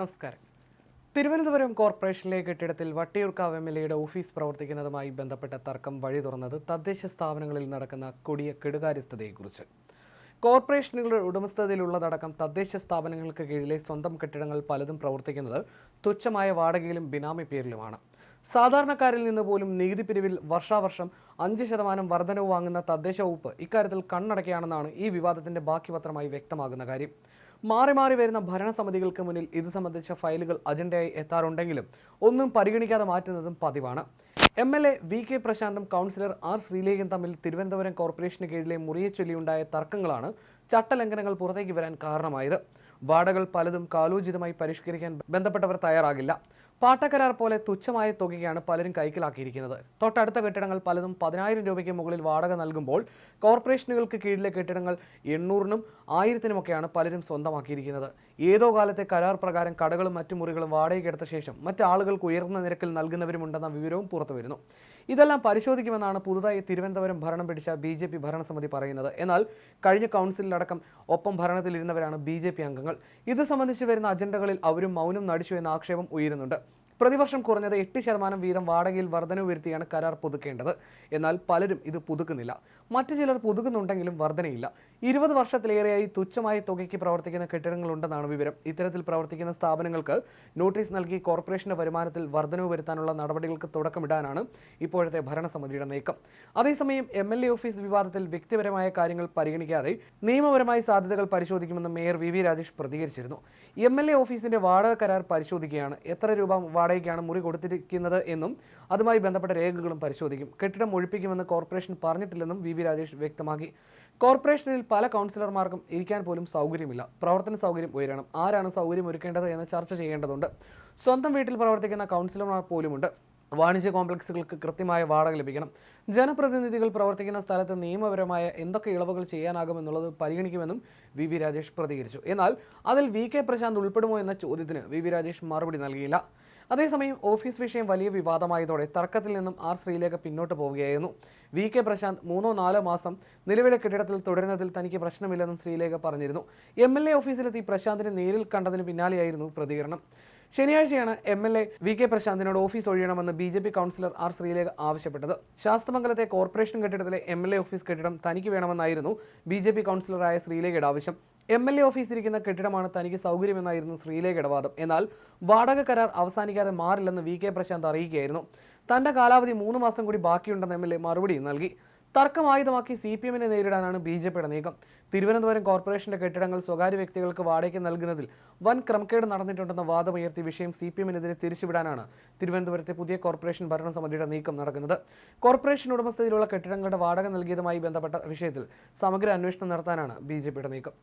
നമസ്കാരം. തിരുവനന്തപുരം കോർപ്പറേഷനിലെ കെട്ടിടത്തിൽ വട്ടിയൂർക്കാവ് എം എൽ എയുടെ ഓഫീസ് പ്രവർത്തിക്കുന്നതുമായി ബന്ധപ്പെട്ട തർക്കം വഴി തുറന്നത് തദ്ദേശ സ്ഥാപനങ്ങളിൽ നടക്കുന്ന കൊടിയ കെടുകാര്യസ്ഥതയെക്കുറിച്ച്. കോർപ്പറേഷനുകളുടെ ഉടമസ്ഥതയിലുള്ളതടക്കം തദ്ദേശ സ്ഥാപനങ്ങൾക്ക് കീഴിലെ സ്വന്തം കെട്ടിടങ്ങൾ പലതും പ്രവർത്തിക്കുന്നത് തുച്ഛമായ വാടകയിലും ബിനാമി പേരിലുമാണ്. സാധാരണക്കാരിൽ നിന്ന് പോലും നികുതി പിരിവിൽ വർഷാവർഷം അഞ്ച് ശതമാനം വർധനവ് വാങ്ങുന്ന തദ്ദേശ വകുപ്പ് ഇക്കാര്യത്തിൽ കണ്ണടക്കുകയാണെന്നാണ് ഈ വിവാദത്തിന്റെ ബാക്കിപത്രമായി വ്യക്തമാകുന്ന കാര്യം. മാറി മാറി വരുന്ന ഭരണസമിതികൾക്ക് മുന്നിൽ ഇത് സംബന്ധിച്ച ഫയലുകൾ അജണ്ടയായി എത്താറുണ്ടെങ്കിലും ഒന്നും പരിഗണിക്കാതെ മാറ്റുന്നതും പതിവാണ്. M L A V K പ്രശാന്തും councillor R ശ്രീലേഖൻ തമ്മിൽ തിരുവനന്തപുരം കോർപ്പറേഷന് കീഴിലെ മുറിയെ ചൊല്ലിയുണ്ടായ തർക്കങ്ങളാണ് ചട്ടലംഘനങ്ങൾ പുറത്തേക്ക് വരാൻ കാരണമായത്. വാടകൾ പലതും കാലോചിതമായി പരിഷ്കരിക്കാൻ ബന്ധപ്പെട്ടവർ തയ്യാറാകില്ല. പാട്ടക്കരാർ പോലെ തുച്ഛമായ തുകയാണ് പലരും കൈക്കലാക്കിയിരിക്കുന്നത്. തൊട്ടടുത്ത കെട്ടിടങ്ങൾ പലതും പതിനായിരം രൂപയ്ക്ക് മുകളിൽ വാടക നൽകുമ്പോൾ കോർപ്പറേഷനുകൾക്ക് കീഴിലെ കെട്ടിടങ്ങൾ എണ്ണൂറിനും ആയിരത്തിനുമൊക്കെയാണ് പലരും സ്വന്തമാക്കിയിരിക്കുന്നത്. ഏതോ കാലത്തെ കരാർ പ്രകാരം കടകളും മറ്റു മുറികളും വാടകയ്ക്കെടുത്ത ശേഷം മറ്റാളുകൾക്ക് ഉയർന്ന നിരക്കിൽ നൽകുന്നവരുമുണ്ടെന്ന വിവരവും പുറത്തുവരുന്നു ഇതെല്ലാം പരിശോധിക്കുമെന്നാണ് പുതുതായി തിരുവനന്തപുരം ഭരണം പിടിച്ച ബി ജെ പി ഭരണസമിതി പറയുന്നത്. എന്നാൽ കഴിഞ്ഞ കൗൺസിലടക്കം ഒപ്പം ഭരണത്തിലിരുന്നവരാണ് ബി ജെ പി അംഗങ്ങൾ. ഇത് സംബന്ധിച്ച് വരുന്ന അജണ്ടകളിൽ അവരും മൗനം നടിച്ചു എന്ന ആക്ഷേപം ഉയരുന്നുണ്ട്. പ്രതിവർഷം കുറഞ്ഞത് എട്ട് ശതമാനം വീതം വാടകയിൽ വർധനവ് വരുത്തിയാണ് കരാർ പുതുക്കേണ്ടത്. എന്നാൽ പലരും ഇത് പുതുക്കുന്നില്ല. മറ്റു ചിലർ പുതുക്കുന്നുണ്ടെങ്കിലും വർധനയില്ല. ഇരുപത് വർഷത്തിലേറെയായി തുച്ഛമായ തുകയ്ക്ക് പ്രവർത്തിക്കുന്ന കെട്ടിടങ്ങളുണ്ടെന്നാണ് വിവരം. ഇത്തരത്തിൽ പ്രവർത്തിക്കുന്ന സ്ഥാപനങ്ങൾക്ക് നോട്ടീസ് നൽകി കോർപ്പറേഷന്റെ വരുമാനത്തിൽ വർധനവ് വരുത്താനുള്ള നടപടികൾക്ക് തുടക്കമിടാനാണ് ഇപ്പോഴത്തെ ഭരണസമിതിയുടെ നീക്കം. അതേസമയം എം എൽ എ ഓഫീസ് വിവാദത്തിൽ വ്യക്തിപരമായ കാര്യങ്ങൾ പരിഗണിക്കാതെ നിയമപരമായ സാധ്യതകൾ പരിശോധിക്കുമെന്ന് മേയർ വി വി രാജേഷ് പ്രതികരിച്ചിരുന്നു. എം എൽ എ ഓഫീസിന്റെ വാടക കരാർ പരിശോധിക്കുകയാണ്. എത്ര രൂപ വാടകയ്ക്കാണ് മുറി കൊടുത്തിരിക്കുന്നത് എന്നും അതുമായി ബന്ധപ്പെട്ട രേഖകളും പരിശോധിക്കും. കെട്ടിടം ഒഴിപ്പിക്കുമെന്ന് കോർപ്പറേഷൻ പറഞ്ഞിട്ടില്ലെന്നും വി വി രാജേഷ് വ്യക്തമാക്കി. കോർപ്പറേഷനിൽ പല കൗൺസിലർമാർക്കും ഇരിക്കാൻ പോലും സൗകര്യമില്ല. പ്രവർത്തന സൗകര്യം ഉയരണം. ആരാണ് സൗകര്യം ഒരുക്കേണ്ടത് എന്ന് ചർച്ച ചെയ്യേണ്ടതുണ്ട്. സ്വന്തം വീട്ടിൽ പ്രവർത്തിക്കുന്ന കൗൺസിലർമാർ പോലുമുണ്ട്. വാണിജ്യ കോംപ്ലക്സുകൾക്ക് കൃത്യമായ വാടക ലഭിക്കണം. ജനപ്രതിനിധികൾ പ്രവർത്തിക്കുന്ന സ്ഥലത്ത് നിയമപരമായ എന്തൊക്കെ ഇളവുകൾ ചെയ്യാനാകുമെന്നുള്ളത് പരിഗണിക്കുമെന്നും വി വി രാജേഷ് പ്രതികരിച്ചു. എന്നാൽ അതിൽ വി കെ പ്രശാന്ത് ഉൾപ്പെടുമോ എന്ന ചോദ്യത്തിന് വി വി രാജേഷ് മറുപടി നൽകിയില്ല. അതേസമയം ഓഫീസ് വിഷയം വലിയ വിവാദമായതോടെ തർക്കത്തിൽ നിന്നും ആർ ശ്രീലേഖ പിന്നോട്ട് പോവുകയായിരുന്നു. വി കെ പ്രശാന്ത് മൂന്നോ നാലോ മാസം നിലവിലെ കെട്ടിടത്തിൽ തുടരുന്നതിൽ തനിക്ക് പ്രശ്നമില്ലെന്നും ശ്രീലേഖ പറഞ്ഞിരുന്നു. എം എൽ എ ഓഫീസിലെത്തി പ്രശാന്തിനെ നേരിൽ കണ്ടതിന് പിന്നാലെയായിരുന്നു പ്രതികരണം. ശനിയാഴ്ചയാണ് M L A V K പ്രശാന്തിനോട് office ഒഴിയണമെന്ന് B J P councillor R Sreelekha ആവശ്യപ്പെട്ടത്. ശാസ്തമംഗലത്തെ കോർപ്പറേഷൻ കെട്ടിടത്തിലെ എം എൽ എ ഓഫീസ് കെട്ടിടം തനിക്ക് വേണമെന്നായിരുന്നു ബി ജെ പി കൗൺസിലറായ ശ്രീലേഖയുടെ ആവശ്യം. എം എൽ എ ഓഫീസ് ഇരിക്കുന്ന കെട്ടിടമാണ് തനിക്ക് സൗകര്യമെന്നായിരുന്നു ശ്രീലേഖ ഇടവാദം എന്നാൽ വാടക കരാർ അവസാനിക്കാതെ മാറില്ലെന്ന് വി കെ പ്രശാന്ത് അറിയിക്കുകയായിരുന്നു. തന്റെ കാലാവധി മൂന്ന് മാസം കൂടി ബാക്കിയുണ്ടെന്ന് എം എൽ എ മറുപടി നൽകി. തർക്കം ആയുധമാക്കി സി പി എമ്മിനെ നേരിടാനാണ് ബി ജെ പിയുടെ നീക്കം. തിരുവനന്തപുരം കോർപ്പറേഷന്റെ കെട്ടിടങ്ങൾ സ്വകാര്യ വ്യക്തികൾക്ക് വാടകയ്ക്ക് നൽകുന്നതിൽ വൻ ക്രമക്കേട് നടന്നിട്ടുണ്ടെന്ന വാദമുയർത്തി വിഷയം സി പി എമ്മിനെതിരെ തിരിച്ചുവിടാനാണ് തിരുവനന്തപുരത്തെ പുതിയ കോർപ്പറേഷൻ ഭരണസമിതിയുടെ നീക്കം നടക്കുന്നത്. കോർപ്പറേഷൻ ഉടമസ്ഥതയിലുള്ള കെട്ടിടങ്ങളുടെ വാടക നൽകിയതുമായി ബന്ധപ്പെട്ട വിഷയത്തിൽ സമഗ്ര അന്വേഷണം നടത്താനാണ് ബി നീക്കം.